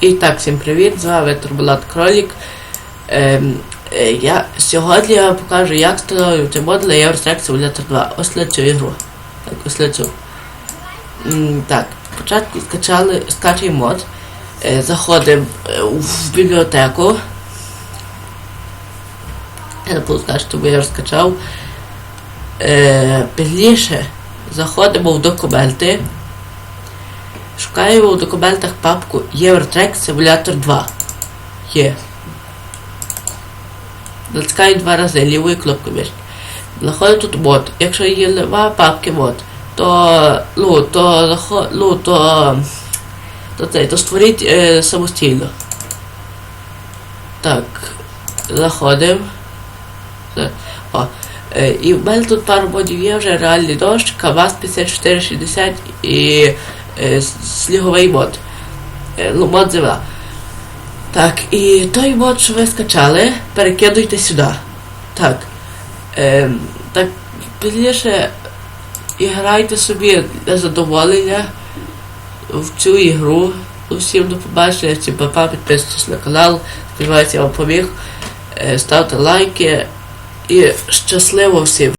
І так, всім привіт! З вами Турбулат Кролік. Ем, е, я, сьогодні я вам покажу, як встановлювати мод для Eurotrack Simulator 2. Ось для цю ігру. Так, ось для цю. М, так, спочатку скачали, скачуємо мод. Е, заходимо е, в бібліотеку. Я не буду скачати, бо я вже скачав. Е, пізніше заходимо в документи. Шукаємо в документах папку Eurotrack Simulator 2. Є. Натискаю два рази лівою кнопкою мишки. Знаходимо тут мод. Якщо є нема папки мод, то ну, то, ну, то, то, це, то створіть е, самостійно. Так, заходимо. О, е, і в мене тут пару модів є вже реальний дощ, КАМАЗ 5460 і е, с- сніговий мод. Е, ну, земля. Так, і той мод, що ви скачали, перекидуйте сюди. Так. Е, так, пізніше грайте собі для задоволення в цю ігру. Усім до побачення, всім папа, підписуйтесь на канал, сподіваюся, я вам поміг. Е, ставте лайки і щасливо всім!